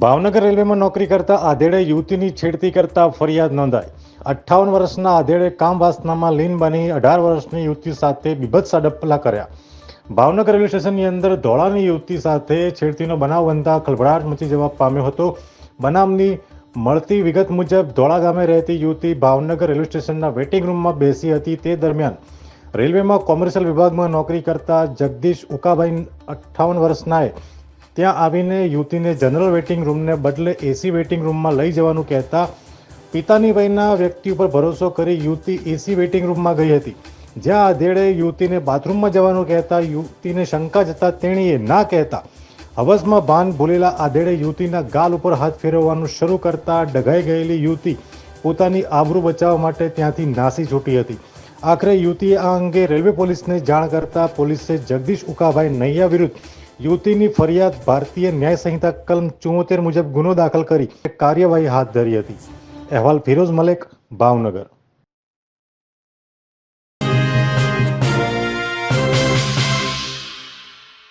ભાવનગર રેલવેમાં નોકરી કરતા આધેડે યુવતીની છેડતી કરતા ફરિયાદ નોંધાઈ. અઠ્ઠાવન વર્ષના આધેડે કામ વાસનામાં લીન બની અઢાર વર્ષની યુવતી સાથે બીભત્સ અડપલા કર્યા. ભાવનગર રેલવે સ્ટેશનની અંદર ધોળાની યુવતી સાથે છેડતીનો બનાવ બનતા ખળભળાટ મચી જવા પામ્યો હતો. બનાવની મળતી વિગત મુજબ ધોળા ગામે રહેતી યુવતી ભાવનગર રેલવે સ્ટેશનના વેટિંગ રૂમમાં બેસી હતી તે દરમિયાન રેલવેમાં કોમર્શિયલ વિભાગમાં નોકરી કરતા જગદીશ ઉકાભાઈ અઠ્ઠાવન વર્ષનાએ ત્યાં આવીને યુવતીને જનરલ વેટિંગ રૂમને બદલે એસી વેટિંગ રૂમમાં લઈ જવાનું કહેતા પિતાની વયના વ્યક્તિ ઉપર ભરોસો કરી યુવતી એસી વેટિંગ રૂમમાં ગઈ હતી. જ્યાં આધેડે યુવતીને બાથરૂમમાં જવાનું કહેતા યુવતીને શંકા જતા તેણીએ ના કહેતા હવસમાં ભાન ભૂલેલા આધેડે યુવતીના ગાલ ઉપર હાથ ફેરવવાનું શરૂ કરતા ડઘાઈ ગયેલી યુવતી પોતાની આબરૂ બચાવવા માટે ત્યાંથી નાસી છૂટી હતી. આખરે યુવતીએ આ અંગે રેલવે પોલીસને જાણ કરતા પોલીસે જગદીશ ઉકાભાઈ નૈયા વિરુદ્ધ યુવતીની ફરિયાદ ભારતીય ન્યાય સંહિતા કલમ ચુમ્મોતેર મુજબ ગુનો દાખલ કરી કાર્યવાહી હાથ ધરી હતી. અહેવાલ ફિરોઝ મલેક, ભાવનગર.